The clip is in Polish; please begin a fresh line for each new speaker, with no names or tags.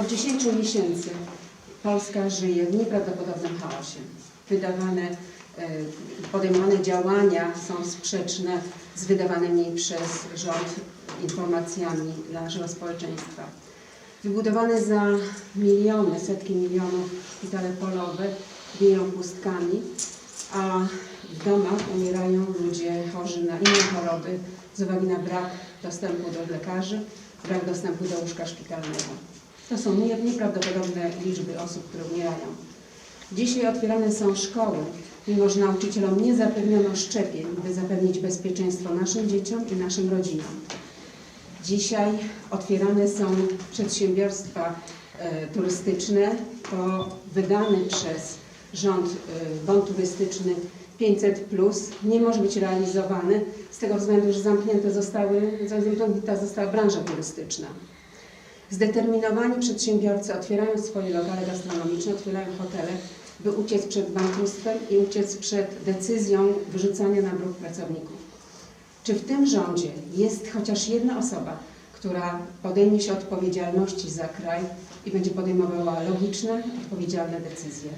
Od 10 miesięcy Polska żyje w nieprawdopodobnym chaosie. Wydawane, e, podejmowane działania są sprzeczne z wydawanymi przez rząd informacjami dla naszego społeczeństwa. Wybudowane za miliony, setki milionów szpitale polowe wieją pustkami, a w domach umierają ludzie chorzy na inne choroby z uwagi na brak dostępu do lekarzy, brak dostępu do łóżka szpitalnego. To są nie- nieprawdopodobne liczby osób, które umierają. Dzisiaj otwierane są szkoły, mimo że nauczycielom nie zapewniono szczepień, by zapewnić bezpieczeństwo naszym dzieciom i naszym rodzinom. Dzisiaj otwierane są przedsiębiorstwa e, turystyczne. To wydany przez rząd e, bon turystyczny 500 plus nie może być realizowany z tego względu, że zamknięte zostały, zamknięta została branża turystyczna. Zdeterminowani przedsiębiorcy otwierają swoje lokale gastronomiczne, otwierają hotele, by uciec przed bankructwem i uciec przed decyzją wyrzucania na bruk pracowników. Czy w tym rządzie jest chociaż jedna osoba, która podejmie się odpowiedzialności za kraj i będzie podejmowała logiczne, odpowiedzialne decyzje?